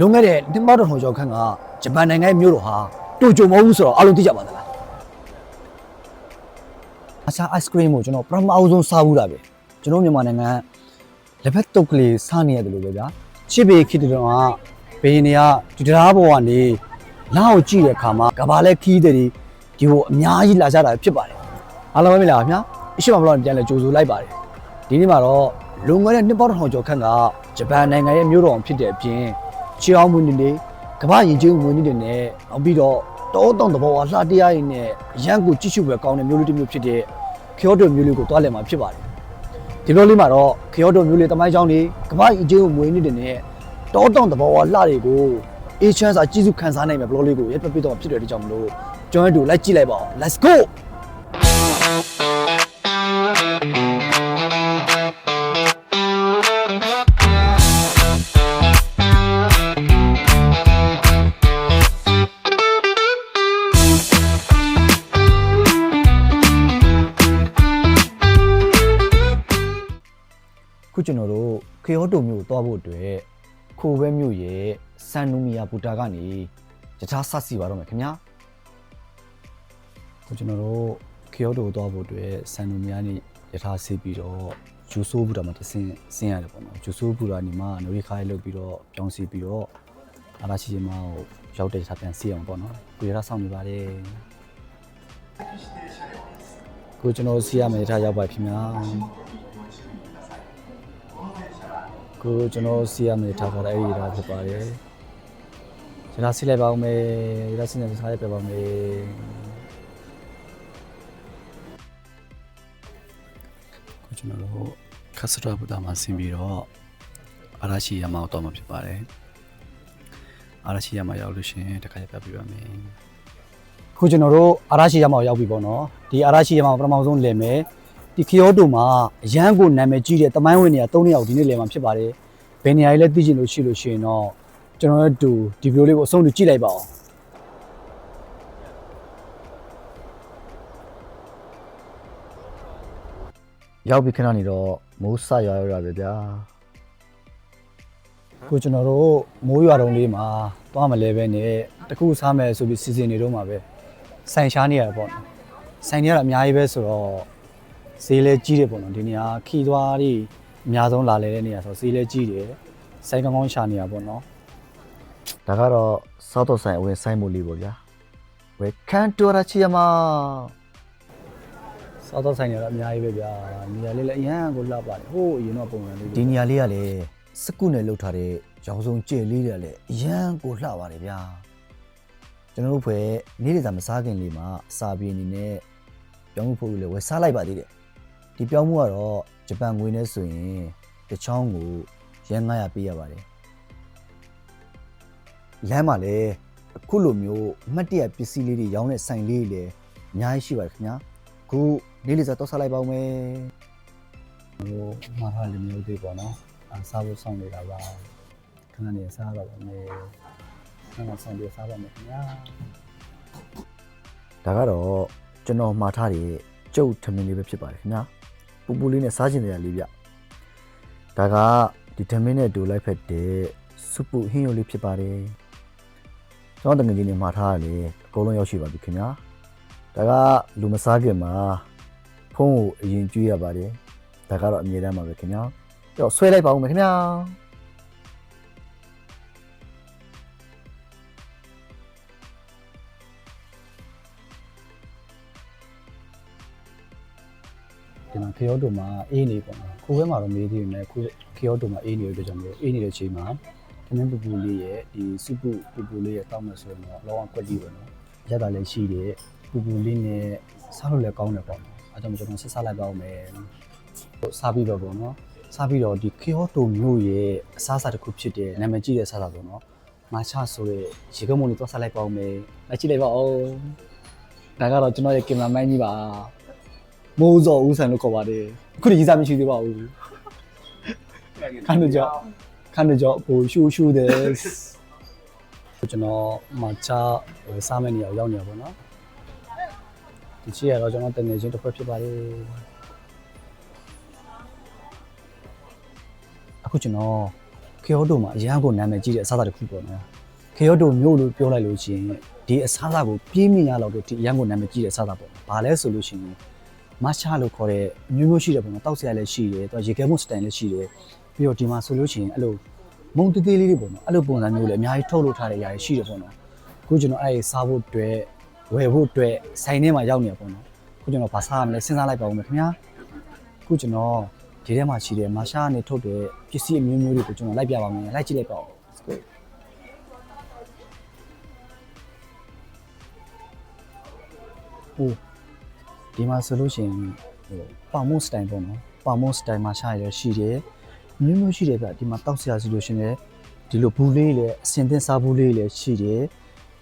လွန်ခဲ့တဲ့နှစ်ပေါင်းတစ်ထောင်ကျော်ခန့်ကဂျပန်နိုင်ငံရဲ့မြို့တော်ဟာတိုကျိုမဟုတ်ဘူးဆိုတော့အားလုံးသိကြပါသလားအစား ice cream ကိုကျွန်တော်ပထမအဆုံးစားဘူးတာပဲကျွန်တော်မြန်မာနိုင်ငံလက်ဖက်တုပ်ကလေးစားနေရတယ်လို့ပဲဗျာချစ်ပေခေတ္တတော်ကဘေးနေကဒီတရားပေါ်ကနေလောက်ကိုကြည့်တဲ့အခါမှာကဘာလဲခီးတဲ့ဒီဒီကိုအများကြီးလာကြတာဖြစ်ပါတယ်အားလုံးပဲမလားခင်ဗျာအရှိမဘလော့ပြန်လဲကြိုဆိုလိုက်ပါတယ်ဒီနေ့မှာတော့လွန်ခဲ့တဲ့နှစ်ပေါင်းတစ်ထောင်ကျော်ခန့်ကဂျပန်နိုင်ငံရဲ့မြို့တော်ဖြစ်တဲ့အပြင် ကျောင်းဝင်နေလေကမ္ဘာရင်ကျွေးဝင်နေတယ်နဲ့နောက်ပြီးတော့တောတောင်တဘောအလှတရားရင်းနဲ့ရန်ကိုကြည့်ရှုပဲကောင်းတဲ့မျိုးလေးတစ်မျိုးဖြစ်တဲ့ခရော့တော်မျိုးလေးကိုတွားလည်မှာဖြစ်ပါတယ်ဒီလိုလေးမှာတော့ခရော့တော်မျိုးလေးတမိုင်းကျောင်းလေးကမ္ဘာရင်ကျွေးဝင်နေတယ်နဲ့တောတောင်တဘောအလှတွေကိုအေးချမ်းစာကြည့်စုခံစားနိုင်မယ်ဘလောလေးကိုရပ်ပစ်တော့ဖြစ်တယ်တဲ့ကြောင့်မလို့ကျွန်တော်တို့လိုက်ကြည့်လိုက်ပါအောင် let's go တိုမြို့ကိုသွားဖို့အတွက်ခိုဘဲမြို့ရဲ့ဆန်နူမီယာဘူတာကနေယထာဆက်စီပါတော့မယ်ခင်ဗျာခုကျွန်တော်တို့ခီယိုတိုကိုသွားဖို့အတွက်ဆန်နူမီယာနေယထာစီပြီးတော့ဂျူဆိုးဘူတာမှာတဆင်းဆင်းရတယ်ပေါ့နော်ဂျူဆိုးဘူတာနေမှာနိုရီခိုင်းလုပ်ပြီးတော့ပြောင်းစီပြီးတော့အာလာရှိချင်မကိုရောက်တဲ့စားပြန်စီအောင်ပေါ့နော်ကိုရတာစောင့်နေပါတယ်ကိုကျွန်တော်စီရမယ်ယထာရောက်ပါခင်ဗျာ ကိုကျွန်တော်စီရမယ်ထားထားတဲ့အဲ့ဒီတော့ဖြစ်ပါတယ်ကျွန်တော်စီလိုက်ပါဦးမယ်ရစနေစားရပြပါဦးမယ်ကိုကျွန်တော်တို့ခက်စရာဘူတာမှာဆင်းပြီးတော့အာရရှိရမအောင်တော့မှာဖြစ်ပါတယ်အာရရှိရမရောက်လို့ရှရင်တခါရပြပြပါမယ်ခုကျွန်တော်တို့အာရရှိရမရောက်ပြီပေါ့နော်ဒီအာရရှိရမပထမဆုံးလည်မယ် ဒီခီယိုတိုမှာအရန်ကိုနာမည်ကြီးတဲ့တမိုင်းဝင်နေရ၃နှစ်ယောက်ဒီနေ့လည်မှာဖြစ်ပါတယ်။ဘယ်နေရာကြီးလဲသိချင်လို့ရှိလို့ရှိရင်တော့ကျွန်တော်တို့ဒီဗီဒီယိုလေးကိုအဆုံးထိကြည့်လိုက်ပါဦး။ရောက်ပြီခဏနေတော့မိုးဆရွာရွာပဲဗျာ။ကိုကျွန်တော်တို့မိုးရွာတုံးလေးမှာသွားမလဲပဲနဲ့တခုစားမယ်ဆိုပြီးစီစဉ်နေတော့မှာပဲ။ဆိုင်ရှားနေရတာပေါ့နော်။ဆိုင်နေရတာအများကြီးပဲဆိုတော့ ဈေးလဲကြီးတယ်ပေါ့နော်ဒီနေရာခီသွားတွေအများဆုံးလာလဲတဲ့နေရာဆိုဈေးလဲကြီးတယ်စိုင်းကောင်းကောင်းရှာနေရပေါ့နော်ဒါကတော့စောက်တော့ဆိုင်အဝင်ဆိုင်မို့လေးပေါ့ဗျာဝေခန်တူရာချီယမစောက်တော့ဆိုင်နေရတော့အများကြီးပဲဗျာနေရာလေးလည်းအရန်ကိုလှပါတယ်ဟိုးအရင်တော့ပုံစံလေးဒီနေရာလေးကလည်းစကုနဲ့လှုပ်ထားတဲ့ရောင်စုံကြဲလေးတွေကလည်းအရန်ကိုလှပါတယ်ဗျာကျွန်တော်တို့ဖွဲ့နေ့တွေသာမစားခင်လေးမှာအစာပြေအနေနဲ့ပြောင်းမှုဖို့လည်းဝယ်စားလိုက်ပါသေးတယ် ဒီပြောင်းမှုကတော့ဂျပန်ငွေနဲ့ဆိုရင်တစ်ချောင်းကိုရန်900ပေးရပါတယ်လမ်းမှာလည်းအခုလိုမျိုးအမှတ်တရပစ္စည်းလေးတွေရောင်းတဲ့ဆိုင်လေးတွေလည်းအများကြီးရှိပါတယ်ခင်ဗျာခုလေးလေးစားတော့ဆက်လိုက်ပါဦးမယ်ဟိုမှားထားလည်းမျိုးသေးပေါ့နော်အစားဖို့ဆောင်နေတာပါခဏနေစားတော့ပါမယ်ခဏဆောင်ပြီးစားပါမယ်ခင်ဗျာဒါကတော့ကျွန်တော်မှားထားတဲ့ကျုပ်ထမင်းလေးပဲဖြစ်ပါတယ်ခင်ဗျာ ပူပူလေးနဲ့စားကျင်တယ်လေးဗျဒါကဒီဓမင်းနဲ့ဒူလိုက်ဖက်တဲ့စုပုဟင်းရိုးလေးဖြစ်ပါတယ်ကျွန်တော်တငယ်ချင်းတွေမှာထားရတယ်အကုန်လုံးရောက်ရှိပါပြီခင်ဗျာဒါကလူမစားခင်မှာဖုန်းကိုအရင်ကျွေးရပါတယ်ဒါကတော့အမြဲတမ်းပါပဲခင်ဗျာကြောက်ဆွဲလိုက်ပါဦးမယ်ခင်ဗျာ ဒီမှာခီယိုတိုမှာအေးနေပေါ့နော်ခုဘဲမှာတော့မေးသေးတယ်ခုခီယိုတိုမှာအေးနေတဲ့အတွက်ကြောင့်မလို့အေးနေတဲ့ချိန်မှာခမင်းပူပူလေးရဲ့ဒီစုပုပူပူလေးရဲ့တောက်မယ်ဆိုရင်တော့လောကကွက်ကြီးပဲနော်ရက်တာလည်းရှိတယ်ပူပူလေးနဲ့စားလို့လည်းကောင်းတယ်ပေါ့နော်အဲကြောင့်ကျွန်တော်ဆက်စားလိုက်ပါဦးမယ်စားပြီးတော့ပေါ့နော်စားပြီးတော့ဒီခီယိုတိုမျိုးရဲ့အစားအစာတစ်ခုဖြစ်တဲ့နာမည်ကြီးတဲ့စားစာပေါ့နော်မာချဆိုတဲ့ရေကမုန်လေးသွားစားလိုက်ပါဦးမယ်လိုက်ကြည့်လိုက်ပါဦးဒါကတော့ကျွန်တော်ရဲ့ကင်မရာမန်ကြီးပါ မိုးစော်ဦးဆန်လို့ခေါ်ပါတယ်အခုတည်းရေးစားမရှိသေးပါဘူးခန်းကြောခန်းကြောဟိုရှူရှူတဲ့ကျွန်တော်မချစားမယ့်နေရာရောက်နေရပါတော့ဒီချီကတော့ကျွန်တော်တငယ်ချင်းတစ်ခွက်ဖြစ်ပါတယ်အခုကျွန်တော်ခခေယောတိုမှာအရန်ကိုနာမည်ကြီးတဲ့အစားအစာတစ်ခုပေါ့နော်ခေယောတိုမျိုးလို့ပြောလိုက်လို့ရှိရင်ဒီအစားအစာကိုပြင်းမြင့်ရလောက်တဲ့ဒီအရန်ကိုနာမည်ကြီးတဲ့အစားအစာပေါ့ဘာလဲဆိုလို့ရှိရင် မရှာလို့ခေါ်တဲ့အမျိုးမျိုးရှိတယ်ပေါ့နော်တောက်ဆရာလည်းရှိတယ်သူကရေခဲမုတ်စတိုင်လည်းရှိတယ်ပြီးတော့ဒီမှာဆိုလို့ရှိရင်အဲ့လိုမုံတေးသေးလေးတွေပေါ့နော်အဲ့လိုပုံစံမျိုးလည်းအများကြီးထုတ်လုပ်ထားတဲ့အရာတွေရှိတယ်ပေါ့နော်အခုကျွန်တော်အဲ့ဒီစားဖို့အတွက်ဝယ်ဖို့အတွက်ဆိုင်ထဲမှာရောက်နေရပေါ့နော်အခုကျွန်တော်ဘာစားရမလဲစဉ်းစားလိုက်ပါဦးမယ်ခင်ဗျာအခုကျွန်တော်ဒီထဲမှာရှိတဲ့မာရှာကနေထုတ်တဲ့ပစ္စည်းအမျိုးမျိုးတွေကိုကျွန်တော်လိုက်ပြပါမယ်လိုက်ကြည့်လိုက်ပါဦး Let's go ဟို ဒီမှာဆိုလို့ရှိရင်ဟိုပါမို့စတိုင်ပေါ့နော်ပါမို့စတိုင်မှာရှာရရှိတယ်မျိုးမျိုးရှိတယ်ဗျဒီမှာတောက်ဆရာဆိုလို့ရှိရင်လည်းဒီလိုဘူးလေးလည်းအစင်သင်းစားဘူးလေးလည်းရှိတယ်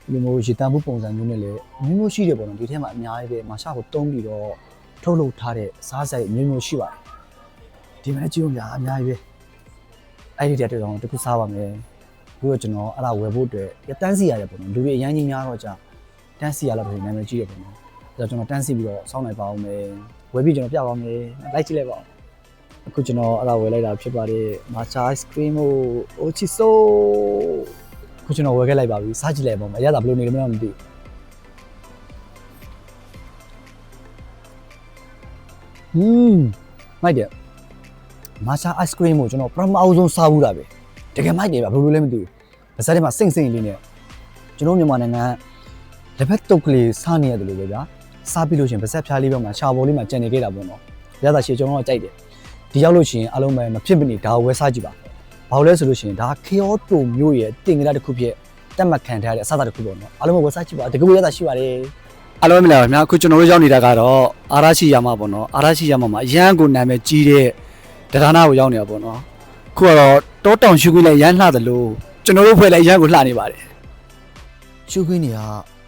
ဒီလိုမျိုးရေတံမှုပုံစံမျိုးနဲ့လည်းမျိုးမျိုးရှိတယ်ပေါ့နော်ဒီထဲမှာအများကြီးပဲမာရှာကိုတုံးပြီးတော့ထုတ်လုပ်ထားတဲ့စားဆိုင်မျိုးမျိုးရှိပါတယ်ဒီမှာလည်းကြည့်လို့များအများကြီးပဲအဲ့ဒီတည်းတောင်တစ်ခုစားပါမယ်ပြီးတော့ကျွန်တော်အဲ့ဒါဝယ်ဖို့အတွက်တန်းစီရတယ်ပေါ့နော်လူတွေအရင်ကြီးများတော့ကြာတန်းစီရလောက်ပဲနာမည်ကြီးတယ်ပေါ့နော် ဒါကျွန်တော်တန်းစီပြီးတော့စောင်းနိုင်ပါအောင်မယ်ဝယ်ပြီးကျွန်တော်ပြပါအောင်မယ်လိုက်ကြည့်လိုက်ပါဦးအခုကျွန်တော်အဲ့ဒါဝယ်လိုက်တာဖြစ်ပါတယ်မာချာ ice cream ကိုအိုချီဆိုအခုကျွန်တော်ဝယ်ခဲ့လိုက်ပါပြီစားကြည့်လိုက်ပါဦးမယ်အရသာဘယ်လိုနေလဲမသိဘူးဟွန်းမိုက်တယ်မာချာ ice cream ကိုကျွန်တော်ပထမအဆုံးစားဘူးတာပဲတကယ်မိုက်တယ်ဗျဘယ်လိုလဲမသိဘူးပါဇက်ထဲမှာစိမ့်စိမ့်လေးနဲ့ကျွန်တော်မြန်မာနိုင်ငံကလက်ဖက်တုပ်ကလေးစားနေရတယ်လို့ပဲဗျာ စားပြီးလို့ရှရင်ပါဇက်ဖျားလေးဘက်မှာရှာပေါ်လေးမှာကြံနေခဲ့တာပေါ့နော်ရတာရှေကျွန်တော်ကကြိုက်တယ်ဒီရောက်လို့ရှရင်အားလုံးပဲမဖြစ်မနေဒါကိုဝယ်စားကြည့်ပါဘာလို့လဲဆိုလို့ရှရင်ဒါခေယောတိုမျိုးရဲ့တင်ကြတာတစ်ခုဖြစ်တက်မှတ်ခံထားတဲ့အစားအစာတစ်ခုပေါ့နော်အားလုံးပဲဝယ်စားကြည့်ပါတကယ်ကိုရတာရှိပါတယ်အားလုံးမင်္ဂလာပါခင်ဗျာအခုကျွန်တော်တို့ရောက်နေတာကတော့အာရရှိယာမပေါ့နော်အာရရှိယာမမှာအရန်ကိုနာမည်ကြီးတဲ့တရားနာကိုရောက်နေတာပေါ့နော်ခုကတော့တောတောင်ရှုခွေးလည်းရမ်းလှတယ်လို့ကျွန်တော်တို့ဖွဲ့လည်းအရန်ကိုလှနေပါတယ်ရှုခင်းနေက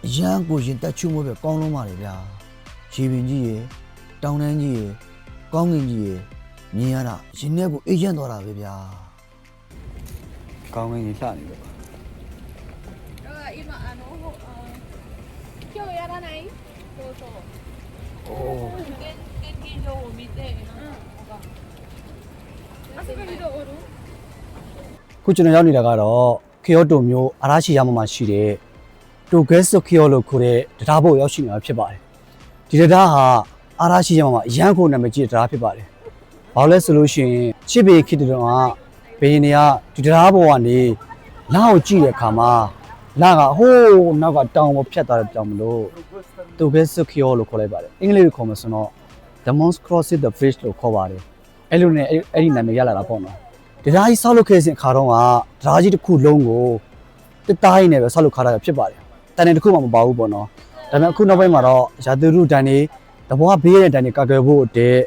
အရန်ကိုရင်တက်ချွတ်မို့ပဲကောင်းလုံးပါလေဗျာရေပင်ကြီးရယ်တောင်တန်းကြီးရယ်ကောင်းကင်ကြီးရယ်မြင်ရတာရင်ထဲကိုအေးရန်သွားတာပဲဗျာကောင်းကင်ကြီးလှနေပဲအဲ့အိမ်မှာအနိုးဟိုကျော်ရတာနိုင်ဟိုတော့အိုးကင်ကင်ကြီးရောမိတဲ့နော်အဲ့ဒီလိုအခုကျွန်တော်ရောက်နေတာကတော့ခေယော့တိုမျိုးအရာရှိရမမှာရှိတဲ့ တိုဂက်ဆိုခီယိုလို့ခေါ်တဲ့တရားဘုတ်ရောက်ရှိနေတာဖြစ်ပါတယ်ဒီတရားဟာအာရရှိယာမမှာအရန်ကိုနာမည်ကြီးတဲ့တရားဖြစ်ပါတယ်ဘာလို့လဲဆိုလို့ရှိရင်ချစ်ပေခေတ္တတော်ကဘယင်းတွေကဒီတရားဘုတ်ကနေလာကိုကြည့်တဲ့အခါမှာလာကဟိုးနောက်ကတောင်ပေါ်ဖြတ်သွားတဲ့ကြောင်မလို့တိုဂက်ဆိုခီယိုလို့ခေါ်လိုက်ပါတယ်အင်္ဂလိပ်လိုခေါ်မှဆိုတော့ the most crosses the bridge လို့ခေါ်ပါတယ်အဲ့လိုနဲ့အဲ့အဲ့ဒီနာမည်ရလာတာပေါ့နော်တရားကြီးဆောက်လုပ်ခဲ့စဉ်အခါတော့ကတရားကြီးတစ်ခုလုံးကိုတစ်သားရင်းနဲ့ပဲဆောက်လုပ်ခါတာဖြစ်ပါတယ်။ တန်တယ်တစ်ခုမှမပါဘူးပေါ့နော်။ဒါပေမဲ့အခုနောက်ပိုင်းမှာတော့ရာသီဥတုတန်တွေတဘောကဘေးရတဲ့တန်တွေကာကွယ်ဖို့အတွက်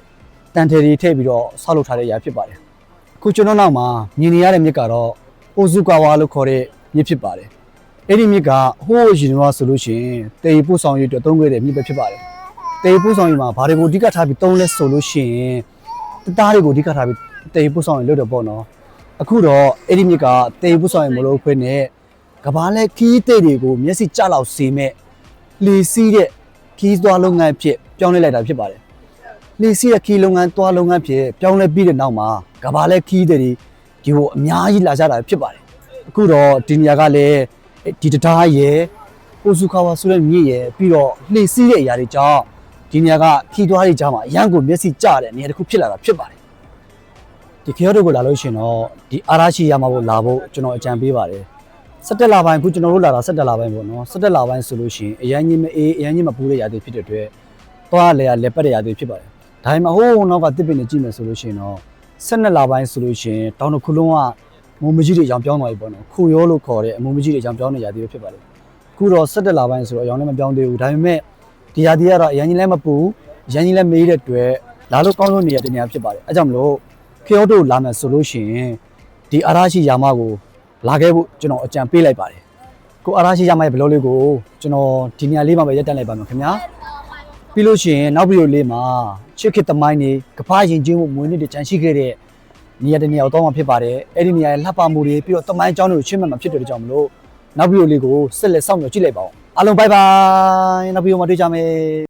တန်ထယ်တွေထည့်ပြီးတော့ဆောက်လုပ်ထားတဲ့အရာဖြစ်ပါတယ်။အခုကျွန်တော်နောက်မှာမြင်နေရတဲ့မြစ်ကတော့အိုဇူကာဝါလို့ခေါ်တဲ့မြစ်ဖြစ်ပါတယ်။အဲ့ဒီမြစ်ကဟိုးရင်တော့ဆိုလို့ရှိရင်တေရီပို့ဆောင်ရေးအတွက်သုံးခဲ့တဲ့မြစ်ပဲဖြစ်ပါတယ်။တေရီပို့ဆောင်ရေးမှာဘာတွေကိုအဓိကထားပြီးသုံးလဲဆိုလို့ရှိရင်တသားတွေကိုအဓိကထားပြီးတေရီပို့ဆောင်ရေးလုပ်တယ်ပေါ့နော်။အခုတော့အဲ့ဒီမြစ်ကတေပူဆောင်ရင်မလို့ခွင့်နဲ့ ကဘာလဲခီးတဲ့တွေကိုမျက်စိကျလောက်စေမဲ့လီစီးတဲ့ခီးသွားလုပ်ငန်းဖြစ်ပြောင်းလဲလိုက်တာဖြစ်ပါတယ်။လီစီးတဲ့ခီးလုပ်ငန်းသွားလုပ်ငန်းဖြစ်ပြောင်းလဲပြီးတဲ့နောက်မှာကဘာလဲခီးတဲ့တွေဒီကိုအများကြီးလာကြတာဖြစ်ပါတယ်။အခုတော့ဒီနေရာကလည်းဒီတံတားရဲ့ပိုစုခါဝါဆိုတဲ့မြစ်ရဲ့ပြီးတော့လှေစီးတဲ့အရာတွေကြောင့်ဒီနေရာကခီးသွားတွေကြားမှာအရန်ကိုမျက်စိကျတဲ့နေရာတစ်ခုဖြစ်လာတာဖြစ်ပါတယ်ဒီခေတ်တို့ကိုလာလို့ရှရင်တော့ဒီအာရရှိရမှာဖို့လာဖို့ကျွန်တော်အကြံပေးပါတယ် 17လပိုင်းခုကျွန်တော်တို့လာတာ17လပိုင်းပေါ့နော်17လပိုင်းဆိုလို့ရှရင်အရန်ကြီးမအေးအရန်ကြီးမပူတဲ့ရာသီဖြစ်တဲ့အတွက်သွားလေရလက်ပတ်တဲ့ရာသီဖြစ်ပါတယ်ဒါပေမဲ့ဟိုးနောက်ကတစ်ပင်နေကြည့်မယ်ဆိုလို့ရှရင်တော့12လပိုင်းဆိုလို့ရှရင်တောင်တစ်ခုလုံးကမုံမကြီးတွေအကြောင်းပြောင်းသွားပြီပေါ့နော်ခုရောလို့ခေါ်တဲ့အမုံမကြီးတွေအကြောင်းပြောင်းနေရာသီပဲဖြစ်ပါတယ်ခုတော့17လပိုင်းဆိုတော့အကြောင်းလည်းမပြောင်းသေးဘူးဒါပေမဲ့ဒီရာသီကတော့အရန်ကြီးလည်းမပူအရန်ကြီးလည်းမေးတဲ့အတွက်လာလို့ကောင်းလို့နေရတဲ့နေရာဖြစ်ပါတယ်အဲကြောင့်မလို့ခေယောတို့လာမယ်ဆိုလို့ရှိရင်ဒီအာရရှိယာမကို လာခဲ့ဖို့ကျွန်တော်အကြံပေးလိုက်ပါတယ်ကိုအာရရှိယာမရဲ့ဘလော့လေးကိုကျွန်တော်ဒီနေရာလေးမှာပဲရက်တက်လိုက်ပါမယ်ခင်ဗျာပြီးလို့ရှိရင်နောက်ဗီဒီယိုလေးမှာချစ်ခစ်သမိုင်းနေကဖားရင်ချင်းမှုမွေးနေ့တွေကြန့်ရှိခဲ့တဲ့နေရာတစ်နေရာကိုတော့မှဖြစ်ပါတယ်အဲ့ဒီနေရာရဲ့လှပမှုတွေပြီးတော့သမိုင်းအကြောင်းတွေကိုရှင်းမှတ်မှာဖြစ်တဲ့ကြောင့်မလို့နောက်ဗီဒီယိုလေးကိုဆက်လက်စောင့်မျှော်ကြည့်လိုက်ပါဦးအားလုံးဘိုင်ဘိုင်နောက်ဗီဒီယိုမှာတွေ့ကြမယ်